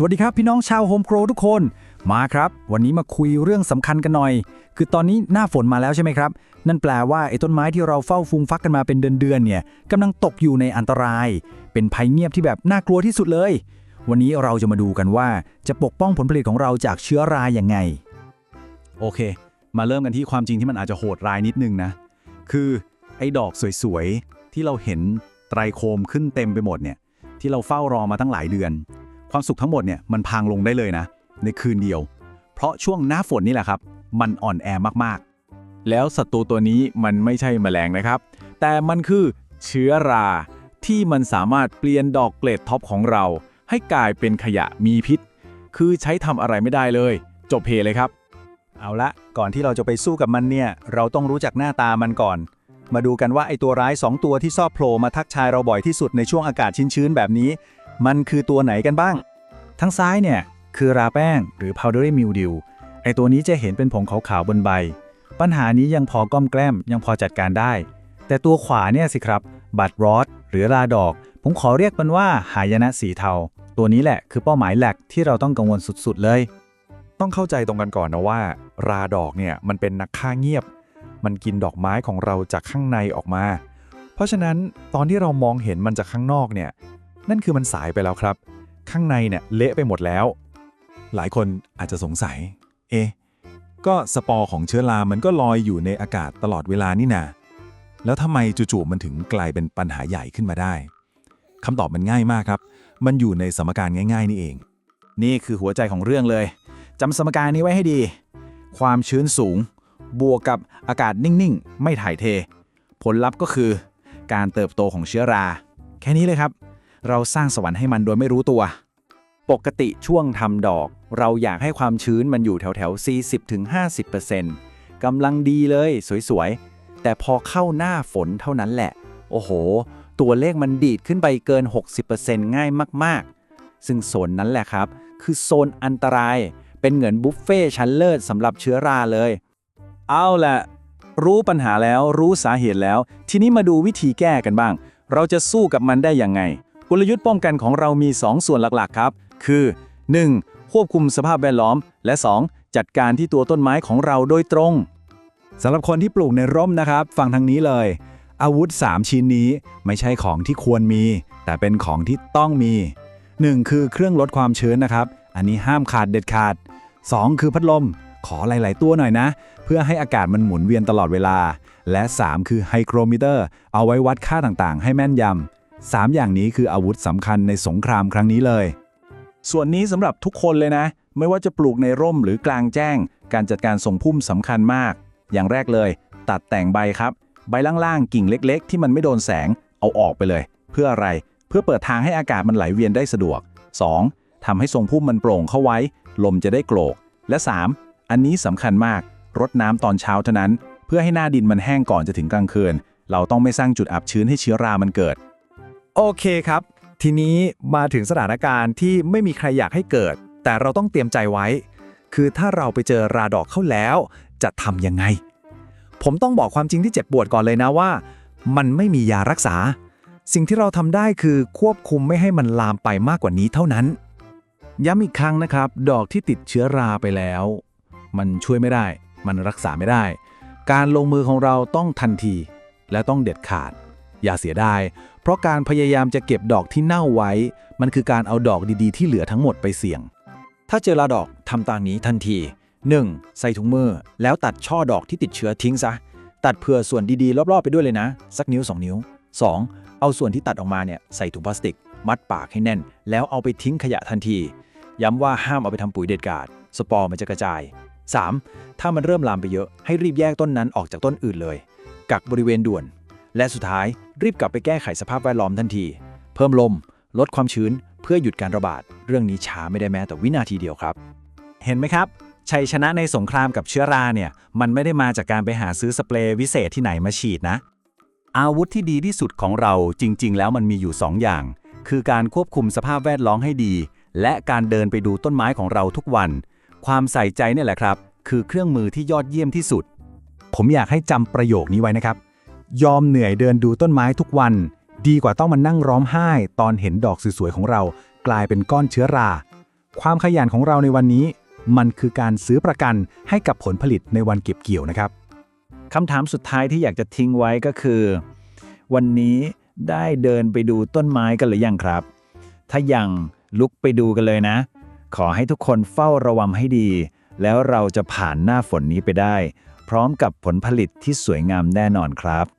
สวัสดีครับพี่น้องชาวโฮมโ r รทุกคนมาครับ วันนี้มาคุยเรื่องสำคัญกันหน่อย คือตอนนี้หน้าฝนมาแล้วใช่ไหมครับ นั่นแปลว่าไอ้ต้นไม้ที่เราเฝ้าฟูมฟักกันมาเป็นเดือนๆเนี่ยกำลังตกอยู่ในอันตราย เป็นภัยเงียบที่แบบน่ากลัวที่สุดเลย วันนี้เราจะมาดูกันว่าจะปกป้องผลผลิตของเราจากเชื้อราอย่างไง โอเค มาเริ่มกันที่ความจริงที่มันอาจจะโหดร้ายนิดนึงนะ คือไอ้ดอกสวยๆที่เราเห็นไตรโคมขึ้นเต็มไปหมดเนี่ยที่เราเฝ้ารอมาตั้งหลายเดือน ความสุขทั้งหมดเนี่ยมันพังลงได้เลยนะ ในคืนเดียว เพราะช่วงหน้าฝนนี่แหละครับ มันอ่อนแอมากๆ แล้วศัตรูตัวนี้มันไม่ใช่แมลงนะครับ แต่มันคือเชื้อราที่มันสามารถเปลี่ยนดอกเกรดท็อปของเรา ให้กลายเป็นขยะมีพิษ คือใช้ทำอะไรไม่ได้เลย จบเพเลยครับ เอาละก่อนที่เราจะไปสู้กับมันเนี่ย เราต้องรู้จักหน้าตามันก่อน มาดูกันว่าไอตัวร้าย 2 ตัวที่ชอบโผล่มาทักทายเราบ่อยที่สุดในช่วงอากาศชื้นๆแบบนี้ มันคือตัวไหนกันบ้าง ทั้งซ้ายเนี่ยคือราแป้งหรือ powdery mildew ไอตัวนี้จะเห็นเป็นผงขาวๆบนใบ ปัญหานี้ยังพอก้อมแกล้มยังพอจัดการได้ แต่ตัวขวาเนี่ยสิครับ บัตรรอดหรือราดอก ผมขอเรียกมันว่าหายนะสีเทา ตัวนี้แหละคือเป้าหมายหลักที่เราต้องกังวลสุดๆเลย ต้องเข้าใจตรงกันก่อนนะว่า ราดอกเนี่ยมันเป็นนักฆ่าเงียบ มันกินดอกไม้ของเราจากข้างในออกมา เพราะฉะนั้นตอนที่เรามองเห็นมันจากข้างนอกเนี่ย นั่นคือมันสายไปแล้วครับ ข้างในเนี่ยเละไปหมดแล้ว หลายคนอาจจะสงสัย เอ๊ก็สปอร์ของเชื้อรามันก็ลอยอยู่ในอากาศตลอดเวลานี่นาแล้วทำไมจู่ๆมันถึงกลายเป็นปัญหาใหญ่ขึ้นมาได้คำตอบมันง่ายมากครับ มันอยู่ในสมการง่าย ๆ นี่เอง นี่คือหัวใจของเรื่องเลยจำสมการนี้ไว้ให้ดี ความชื้นสูง บวกกับอากาศนิ่งๆ ไม่ถ่ายเท ผลลัพธ์ก็คือ การเติบโตของเชื้อรา แค่นี้เลยครับ เราสร้างสวรรค์ให้มันโดยไม่รู้ตัว ปกติช่วงทำดอก เราอยากให้ความชื้นมันอยู่แถวๆ40-50%กำลังดีเลยสวยๆ แต่พอเข้าหน้าฝนเท่านั้นแหละ โอ้โห ตัวเลขมันดีดขึ้นไปเกิน 60%ง่ายมากๆ ซึ่งโซนนั้นแหละครับ คือโซนอันตราย เป็นเหมือนบุฟเฟ่ชั้นเลิศสำหรับเชื้อราเลย เอาละรู้ปัญหาแล้วรู้สาเหตุแล้ว ทีนี้มาดูวิธีแก้กันบ้าง เราจะสู้กับมันได้ยังไง กลยุทธ์ป้องกันของเรามี 2 ส่วนหลักๆครับ คือ 1. ควบคุมสภาพแวดล้อม และ 2. จัดการที่ตัวต้นไม้ของเราโดยตรงสำหรับคนที่ปลูกในร่มนะครับ ฟังทางนี้เลย อาวุธ 3 ชิ้นนี้ไม่ใช่ของที่ควรมี แต่เป็นของที่ต้องมี 1. คือเครื่องลดความชื้นนะครับ อันนี้ห้ามขาดเด็ดขาด 2. คือพัดลม ขอหลาย ๆ ตัวหน่อยนะ เพื่อให้อากาศมันหมุนเวียนตลอดเวลา และ 3 คือไฮโกรมิเตอร์ เอาไว้วัดค่าต่างๆ ให้แม่นยำ 3 อย่างนี้คืออาวุธสำคัญในสงครามครั้งนี้เลย ส่วนนี้สำหรับทุกคนเลยนะ ไม่ว่าจะปลูกในร่มหรือกลางแจ้ง การจัดการส่งพุ่มสำคัญมาก อย่างแรกเลย ตัดแต่งใบครับ ใบล่างๆ กิ่งเล็ก ๆ ที่มันไม่โดนแสง เอาออกไปเลย เพื่ออะไร เพื่อเปิดทางให้อากาศมันไหลเวียนได้สะดวก 2. ทำให้ทรงพุ่มมันโปร่งเข้าไว้ ลมจะได้โกรก และ 3. อันนี้สำคัญมาก รดน้ำตอนเช้าเท่านั้น เพื่อให้หน้าดินมันแห้งก่อนจะถึงกลางคืน เราต้องไม่สร้างจุดอับชื้นให้เชื้อรามันเกิด โอเคครับ ทีนี้มาถึงสถานการณ์ที่ไม่มีใครอยากให้เกิด แต่เราต้องเตรียมใจไว้ คือถ้าเราไปเจอราดอกเข้าแล้ว จะทำยังไง ผมต้องบอกความจริงที่เจ็บปวดก่อนเลยนะว่า มันไม่มียารักษา สิ่งที่เราทำได้คือควบคุมไม่ให้มันลามไปมากกว่านี้เท่านั้น ย้ำอีกครั้งนะครับ ดอกที่ติดเชื้อราไปแล้ว มันช่วยไม่ได้ มันรักษาไม่ได้ การลงมือของเราต้องทันที และต้องเด็ดขาด อย่าเสียดาย เพราะการพยายามจะเก็บดอกที่เน่าไว้ มันคือการเอาดอกดีๆ ที่เหลือทั้งหมดไปเสี่ยง ถ้าเจอราดอกทำตามนี้ทันที 1. ใส่ถุงมือ แล้วตัดช่อดอกที่ติดเชื้อทิ้งซะ ตัดเผื่อส่วนดีๆ รอบๆ ไปด้วยเลยนะ สักนิ้ว 2 นิ้ว 2. เอาส่วนที่ตัดออกมาเนี่ยใส่ถุงพลาสติก มัดปากให้แน่น แล้วเอาไปทิ้งขยะทันที ย้ำว่าห้ามเอาไปทำปุ๋ยเด็ดขาด สปอร์มันจะกระจาย 3. ถ้ามันเริ่มลามไปเยอะ ให้รีบแยกต้นนั้นออกจากต้นอื่นเลย กักบริเวณด่วน และสุดท้ายรีบกลับไปแก้ไขสภาพแวดล้อมทันที เพิ่มลม ลดความชื้น เพื่อหยุดการระบาด เรื่องนี้ช้าไม่ได้แม้แต่วินาทีเดียวครับ เห็นไหมครับ ชัยชนะในสงครามกับเชื้อราเนี่ย มันไม่ได้มาจากการไปหาซื้อสเปรย์วิเศษที่ไหนมาฉีดนะ อาวุธที่ดีที่สุดของเราจริง ๆ แล้วมันมีอยู่ 2 อย่าง คือการควบคุมสภาพแวดล้อมให้ดี และการเดินไปดูต้นไม้ของเราทุกวัน ความใส่ใจเนี่ยแหละครับ คือเครื่องมือที่ยอดเยี่ยมที่สุด ผมอยากให้จำประโยคนี้ไว้นะครับ ยอมเหนื่อยเดินดูต้นไม้ทุกวัน ดีกว่าต้องมานั่งร้องไห้ ตอนเห็นดอกสวยๆของเรา กลายเป็นก้อนเชื้อรา ความขยันของเราในวันนี้ มันคือการซื้อประกันให้กับผลผลิตในวันเก็บเกี่ยวนะครับคำถามสุดท้ายที่อยากจะทิ้งไว้ก็คือ วันนี้ได้เดินไปดูต้นไม้กันหรือยังครับ ถ้ายังลุกไปดูกันเลยนะ ขอให้ทุกคนเฝ้าระวังให้ดี แล้วเราจะผ่านหน้าฝนนี้ไปได้ พร้อมกับผลผลิตที่สวยงามแน่นอนครับ